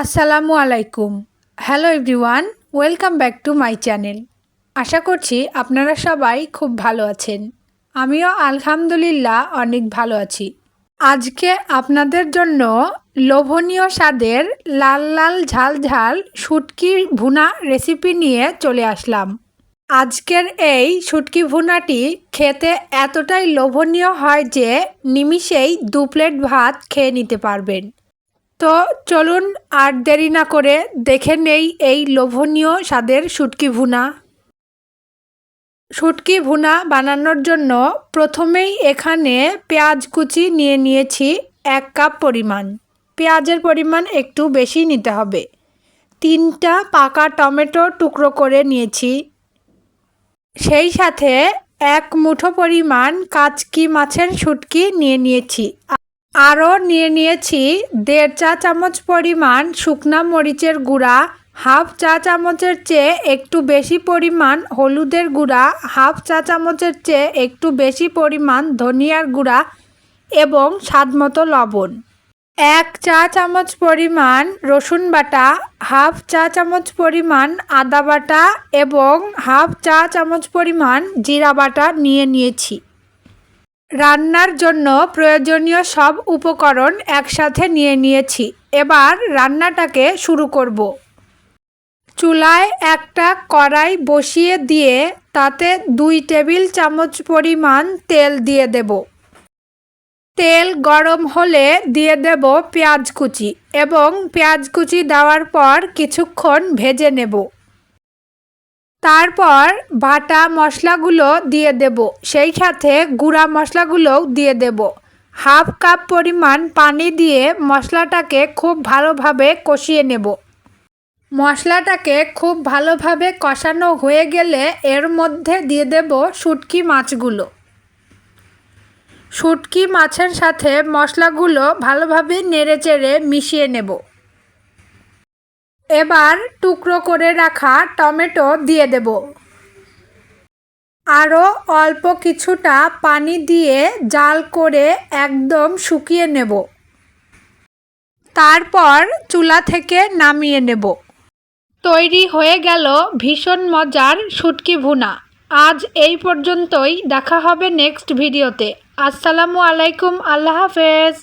আসসালামু আলাইকুম। Hello everyone welcome back to my channel আশা করছি আপনারা সবাই খুব ভালো আছেন। আমিও আলহামদুলিল্লাহ অনেক ভালো আছি। আজকে আপনাদের জন্য লোভনীয় স্বাদের লাল লাল ঝাল ঝাল শুটকি ভুনা রেসিপি নিয়ে চলে আসলাম। আজকের এই শুটকি ভুনাটি খেতে এতটাই লোভনীয় হয় যে নিমিষেই দু প্লেট ভাত খেয়ে নিতে পারবেন। তো চলুন আর দেরি না করে দেখে নেই এই লোভনীয় স্বাদের শুটকি ভুনা। শুটকি ভুনা বানানোর জন্য প্রথমেই এখানে পেঁয়াজ কুচি নিয়ে নিয়েছি এক কাপ পরিমাণ। পেঁয়াজের পরিমাণ একটু বেশি নিতে হবে। তিনটা পাকা টমেটো টুকরো করে নিয়েছি। সেই সাথে এক মুঠো পরিমাণ কাচকি মাছের শুটকি নিয়ে নিয়েছি। আরও নিয়ে নিয়েছি দেড় চা চামচ পরিমাণ শুকনা মরিচের গুঁড়া, হাফ চা চামচের চেয়ে একটু বেশি পরিমাণ হলুদের গুঁড়া, হাফ চা চামচের চেয়ে একটু বেশি পরিমাণ ধনিয়ার গুঁড়া এবং স্বাদমতো লবণ। এক চা চামচ পরিমাণ রসুন বাটা, হাফ চা চামচ পরিমাণ আদা বাটা এবং হাফ চা চামচ পরিমাণ জিরা বাটা নিয়ে নিয়েছি। রান্নার জন্য প্রয়োজনীয় সব উপকরণ একসাথে নিয়ে নিয়েছি। এবার রান্নাটাকে শুরু করব। চুলায় একটা কড়াই বসিয়ে দিয়ে তাতে দুই টেবিল চামচ পরিমাণ তেল দিয়ে দেব। তেল গরম হলে দিয়ে দেব পেঁয়াজ কুচি এবং পেঁয়াজ কুচি দেওয়ার পর কিছুক্ষণ ভেজে নেব। তারপর বাটা মশলাগুলো দিয়ে দেব। সেই সাথে গুঁড়া মশলাগুলোও দিয়ে দেব। হাফ কাপ পরিমাণ পানি দিয়ে মশলাটাকে খুব ভালোভাবে কষিয়ে নেব। মশলাটাকে খুব ভালোভাবে কষানো হয়ে গেলে এর মধ্যে দিয়ে দেব শুটকি মাছগুলো। শুটকি মাছের সাথে মশলাগুলো ভালোভাবে নেড়েচেড়ে মিশিয়ে নেব। এবার টুকরো করে রাখা টমেটো দিয়ে দেব। আরও অল্প কিছুটা পানি দিয়ে জাল করে একদম শুকিয়ে নেব। তারপর চুলা থেকে নামিয়ে নেব। তৈরি হয়ে গেল ভীষণ মজার শুটকি ভুনা। আজ এই পর্যন্তই। দেখা হবে নেক্সট ভিডিওতে। আসসালামু আলাইকুম। আল্লাহ হাফেজ।